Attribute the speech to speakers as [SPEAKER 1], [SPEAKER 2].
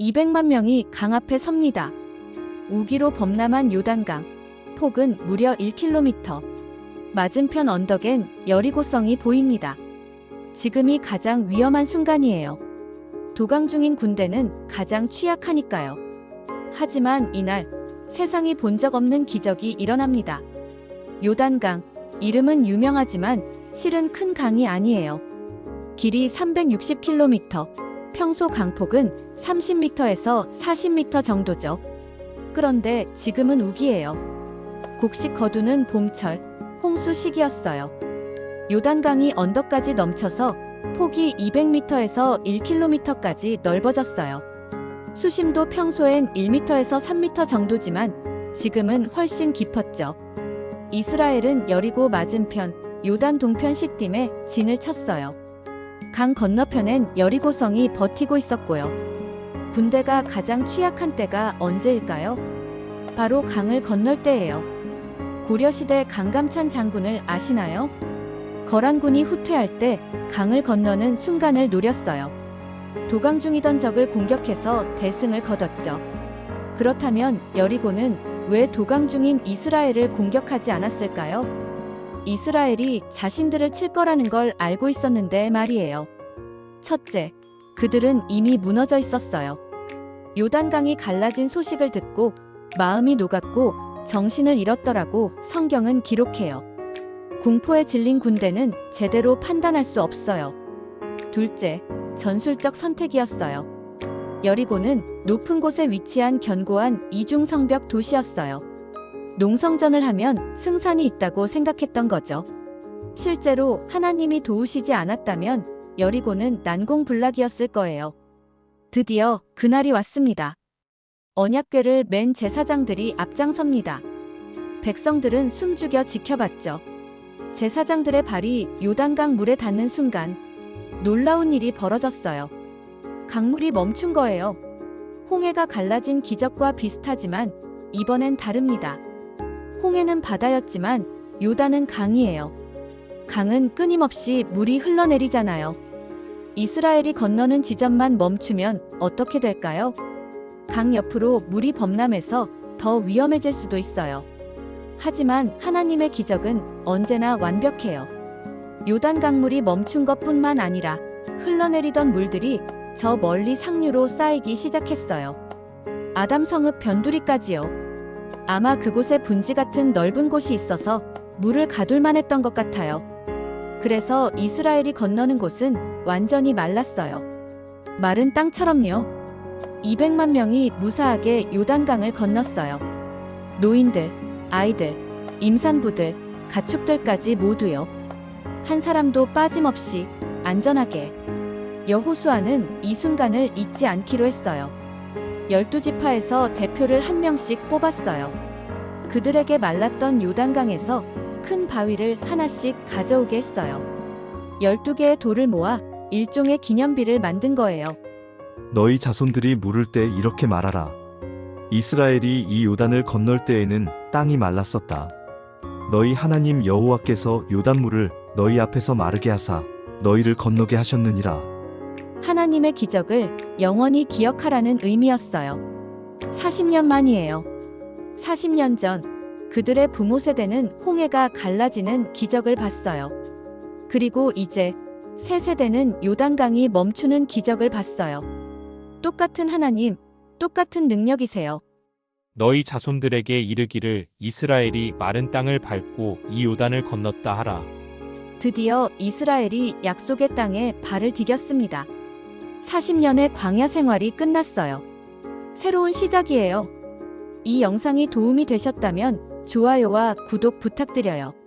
[SPEAKER 1] 200만 명이 강 앞에 섭니다. 우기로 범람한 요단강. 폭은 무려 1km. 맞은편 언덕엔 여리고성이 보입니다. 지금이 가장 위험한 순간이에요. 도강 중인 군대는 가장 취약하니까요. 하지만 이날 세상이 본 적 없는 기적이 일어납니다. 요단강. 이름은 유명하지만 실은 큰 강이 아니에요. 길이 360km, 평소 강폭은 30m에서 40m 정도죠. 그런데 지금은 우기예요. 곡식 거두는 봄철, 홍수 시기였어요. 요단강이 언덕까지 넘쳐서 폭이 200m에서 1km까지 넓어졌어요. 수심도 평소엔 1m에서 3m 정도지만 지금은 훨씬 깊었죠. 이스라엘은 여리고 맞은편 요단 동편 시딤에 진을 쳤어요. 강 건너편엔 여리고성이 버티고 있었고요. 군대가 가장 취약한 때가 언제일까요? 바로 강을 건널 때예요. 고려시대 강감찬 장군을 아시나요? 거란군이 후퇴할 때 강을 건너는 순간을 노렸어요. 도강 중이던 적을 공격해서 대승을 거뒀죠. 그렇다면 여리고는 왜 도강 중인 이스라엘을 공격하지 않았을까요? 이스라엘이 자신들을 칠 거라는 걸 알고 있었는데 말이에요. 첫째, 그들은 이미 무너져 있었어요. 요단강이 갈라진 소식을 듣고 마음이 녹았고 정신을 잃었더라고 성경은 기록해요. 공포에 질린 군대는 제대로 판단할 수 없어요. 둘째, 전술적 선택이었어요. 여리고는 높은 곳에 위치한 견고한 이중 성벽 도시였어요. 농성전을 하면 승산이 있다고 생각했던 거죠. 실제로 하나님이 도우시지 않았다면 여리고는 난공불락이었을 거예요. 드디어 그날이 왔습니다. 언약궤를 맨 제사장들이 앞장섭니다. 백성들은 숨죽여 지켜봤죠. 제사장들의 발이 요단강 물에 닿는 순간 놀라운 일이 벌어졌어요. 강물이 멈춘 거예요. 홍해가 갈라진 기적과 비슷하지만 이번엔 다릅니다. 홍해는 바다였지만 요단은 강이에요. 강은 끊임없이 물이 흘러내리잖아요. 이스라엘이 건너는 지점만 멈추면 어떻게 될까요? 강 옆으로 물이 범람해서 더 위험해질 수도 있어요. 하지만 하나님의 기적은 언제나 완벽해요. 요단 강물이 멈춘 것 뿐만 아니라 흘러내리던 물들이 저 멀리 상류로 쌓이기 시작했어요. 아담 성읍 변두리까지요. 아마 그곳에 분지 같은 넓은 곳이 있어서 물을 가둘만 했던 것 같아요. 그래서 이스라엘이 건너는 곳은 완전히 말랐어요. 마른 땅처럼요. 200만 명이 무사하게 요단강을 건넜어요. 노인들, 아이들, 임산부들, 가축들까지 모두요. 한 사람도 빠짐없이 안전하게. 여호수아는 이 순간을 잊지 않기로 했어요. 열두 지파에서 대표를 한 명씩 뽑았어요. 그들에게 말랐던 요단강에서 큰 바위를 하나씩 가져오게 했어요. 12개의 돌을 모아 일종의 기념비를 만든 거예요.
[SPEAKER 2] 너희 자손들이 물을 때 이렇게 말하라. 이스라엘이 이 요단을 건널 때에는 땅이 말랐었다. 너희 하나님 여호와께서 요단물을 너희 앞에서 마르게 하사 너희를 건너게 하셨느니라.
[SPEAKER 1] 하나님의 기적을 영원히 기억하라는 의미였어요. 40년 만이에요. 40년 전 그들의 부모 세대는 홍해가 갈라지는 기적을 봤어요. 그리고 이제 새 세대는 요단강이 멈추는 기적을 봤어요. 똑같은 하나님, 똑같은 능력이세요.
[SPEAKER 3] 너희 자손들에게 이르기를 이스라엘이 마른 땅을 밟고 이 요단을 건넜다 하라.
[SPEAKER 1] 드디어 이스라엘이 약속의 땅에 발을 디뎠습니다. 40년의 광야 생활이 끝났어요. 새로운 시작이에요. 이 영상이 도움이 되셨다면 좋아요와 구독 부탁드려요.